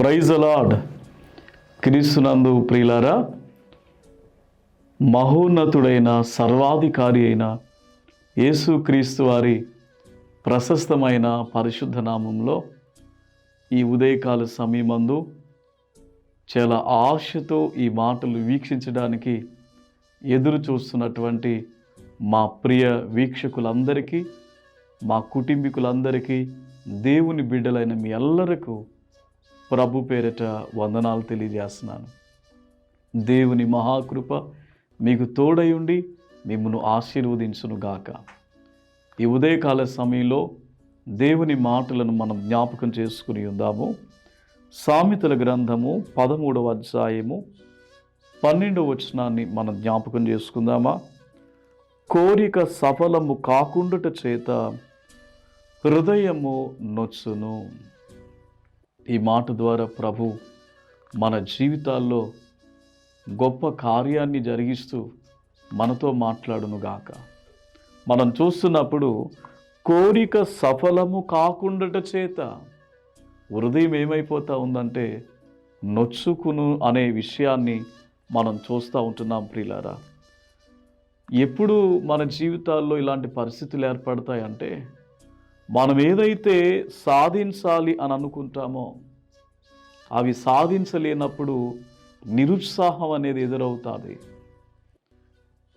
Praise అలాడ్ క్రీస్తునందు ప్రియులారా మహోన్నతుడైన సర్వాధికారి అయిన యేసుక్రీస్తు వారి ప్రశస్తమైన పరిశుద్ధ నామంలో ఈ ఉదయకాల సమయమందు చాలా ఆశతో ఈ మాటలు వీక్షించడానికి ఎదురు చూస్తున్నటువంటి మా ప్రియ వీక్షకులందరికీ మా కుటుంబీకులందరికీ దేవుని బిడ్డలైన మీ అందరకు ప్రభు పేరిట వందనాలు తెలియజేస్తున్నాను. దేవుని మహాకృప మీకు తోడై ఉండి మిమ్మల్ని ఆశీర్వదించును గాక. ఈ ఉదయకాల సమయంలో దేవుని మాటలను మనం జ్ఞాపకం చేసుకుని ఉందాము. సామెతల గ్రంథము పదమూడవ అధ్యాయము పన్నెండవ వచనాన్ని మనం జ్ఞాపకం చేసుకుందామా? కోరిక సఫలము కాకుండుట చేత హృదయము నొచ్చును. ఈ మాట ద్వారా ప్రభు మన జీవితాల్లో గొప్ప కార్యాన్ని జరిగిస్తూ మనతో మాట్లాడునుగాక మనం చూస్తున్నప్పుడు కోరిక సఫలము కాకుండాట చేత హృదయం ఏమైపోతూ ఉందంటే నొచ్చుకును అనే విషయాన్ని మనం చూస్తూ ఉంటున్నాం ప్రియులారా. ఎప్పుడు మన జీవితాల్లో ఇలాంటి పరిస్థితులు ఏర్పడతాయంటే మనం ఏదైతే సాధించాలి అని అనుకుంటామో అవి సాధించలేనప్పుడు నిరుత్సాహం అనేది ఎదురవుతుంది.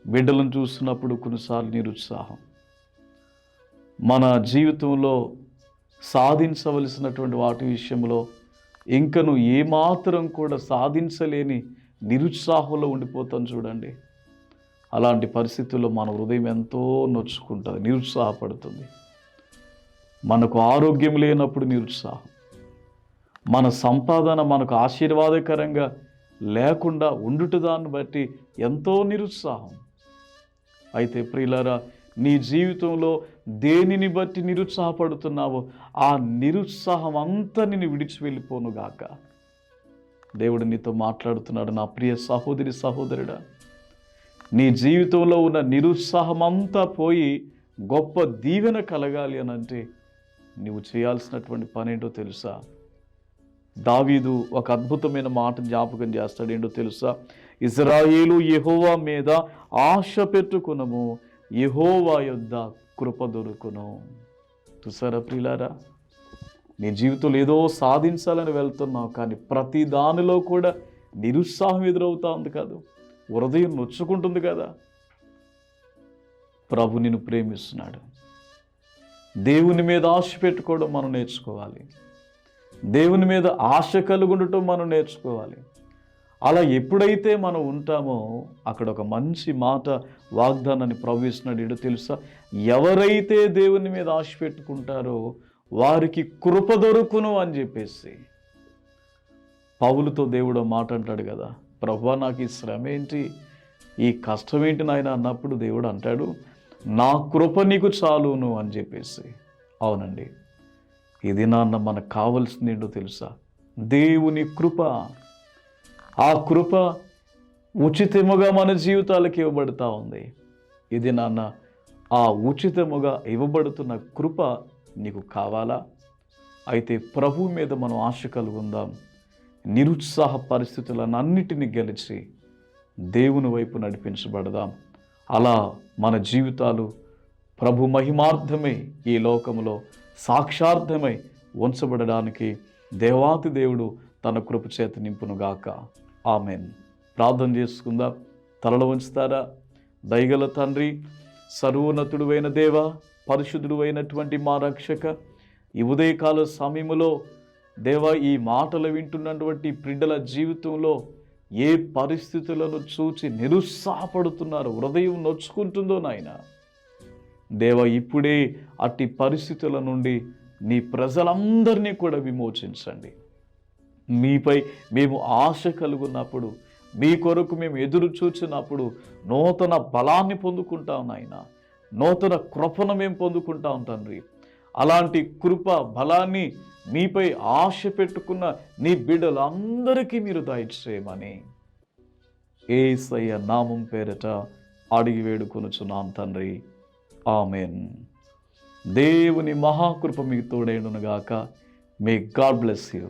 బిడ్డలను చూస్తున్నప్పుడు కొన్నిసార్లు నిరుత్సాహం. మన జీవితంలో సాధించవలసినటువంటి వాటి విషయంలో ఇంకను ఏమాత్రం కూడా సాధించలేని నిరుత్సాహంలో ఉండిపోతాం చూడండి. అలాంటి పరిస్థితుల్లో మన హృదయం ఎంతో నొచ్చుకుంటుంది నిరుత్సాహపడుతుంది. మనకు ఆరోగ్యం లేనప్పుడు నిరుత్సాహం మన సంపాదన మనకు ఆశీర్వాదకరంగా లేకుండా ఉండుట దాన్ని బట్టి ఎంతో నిరుత్సాహం అయితే ప్రియులారా నీ జీవితంలో దేనిని బట్టి నిరుత్సాహపడుతున్నావో ఆ నిరుత్సాహం అంతా నేను విడిచి వెళ్ళిపోనుగాక దేవుడు నీతో మాట్లాడుతున్నాడు నా ప్రియ సహోదరి సహోదరుడా. నీ జీవితంలో ఉన్న నిరుత్సాహం అంతా పోయి గొప్ప దీవెన కలగాలి అని అంటే నువ్వు చేయాల్సినటువంటి పని ఏంటో తెలుసా? దావీదు ఒక అద్భుతమైన మాట జ్ఞాపకం చేస్తాడు. ఏంటో తెలుసా? ఇజ్రాయేలు యహోవా మీద ఆశ పెట్టుకునము యహోవా యొద్ద కృప దొరుకును. చూసారా ప్రిలారా నీ జీవితంలో ఏదో సాధించాలని వెళ్తున్నావు కానీ ప్రతి దానిలో కూడా నిరుత్సాహం ఎదురవుతా ఉంది కాదు. హృదయం నొచ్చుకుంటుంది కదా. ప్రభు నిన్ను ప్రేమిస్తున్నాడు. దేవుని మీద ఆశ పెట్టుకోవడం మనం నేర్చుకోవాలి. దేవుని మీద ఆశ కలుగుండటం మనం నేర్చుకోవాలి. అలా ఎప్పుడైతే మనం ఉంటామో అక్కడ ఒక మంచి మాట వాగ్దానాన్ని ప్రవహిస్తున్నాడు తెలుసా? ఎవరైతే దేవుని మీద ఆశ పెట్టుకుంటారో వారికి కృప దొరుకును అని చెప్పేసి. పౌలుతో దేవుడు మాట అంటాడు కదా ప్రభు నాకు ఈ శ్రమ ఏంటి? ఈ కష్టం ఏంటి నాయన? అన్నప్పుడు దేవుడు అంటాడు నా కృప నీకు చాలును అని చెప్పేసి. అవునండి. ఇది నాన్న మనకు కావలసింది ఏంటో తెలుసా? దేవుని కృప. ఆ కృప ఉచితముగా మన జీవితాలకు ఇవ్వబడుతూ ఉంది. ఇది నాన్న ఆ ఉచితముగా ఇవ్వబడుతున్న కృప నీకు కావాలా? అయితే ప్రభు మీద మనం ఆశ కలుగుందాం. నిరుత్సాహ పరిస్థితులను అన్నిటిని గెలిచి దేవుని వైపు నడిపించబడదాం. అలా మన జీవితాలు ప్రభు మహిమార్థమై ఈ లోకములో సాక్షార్థమై ఉంచబడడానికి దేవాతి దేవుడు తన కృప చేత నింపునుగాక. ఆమెన్. ప్రార్థన చేసుకుందాం. తలలో ఉంచుతారా దయగల తండ్రి సర్వోన్నతుడువైన దేవ పరిశుద్ధుడు అయినటువంటి మా రక్షక ఈ ఉదయకాల సమయములో దేవ ఈ మాటలు వింటున్నటువంటి బిడ్డల జీవితంలో ఏ పరిస్థితులను చూచి నిరుత్సాహపడుతున్నారు హృదయం నొచ్చుకుంటుందో నాయన. దేవ ఇప్పుడే అట్టి పరిస్థితుల నుండి నీ ప్రజలందరినీ కూడా విమోచించండి. మీపై మేము ఆశ కలుగున్నప్పుడు మీ కొరకు మేము ఎదురు చూచినప్పుడు నూతన బలాన్ని పొందుకుంటాం నాయన. నూతన కృపను మేము పొందుకుంటాం తండ్రి. అలాంటి కృప బలాన్ని మీపై ఆశ పెట్టుకున్న నీ బిడ్డలందరికీ మీరు దయచేయమని. ఏసయ్య నామం పేరట అడిగి వేడుకొనుచున్నాం తండ్రి. ఆమెన్. దేవుని మహాకృప మీకు తోడేడునుగాక మే గాడ్ బ్లెస్ యూ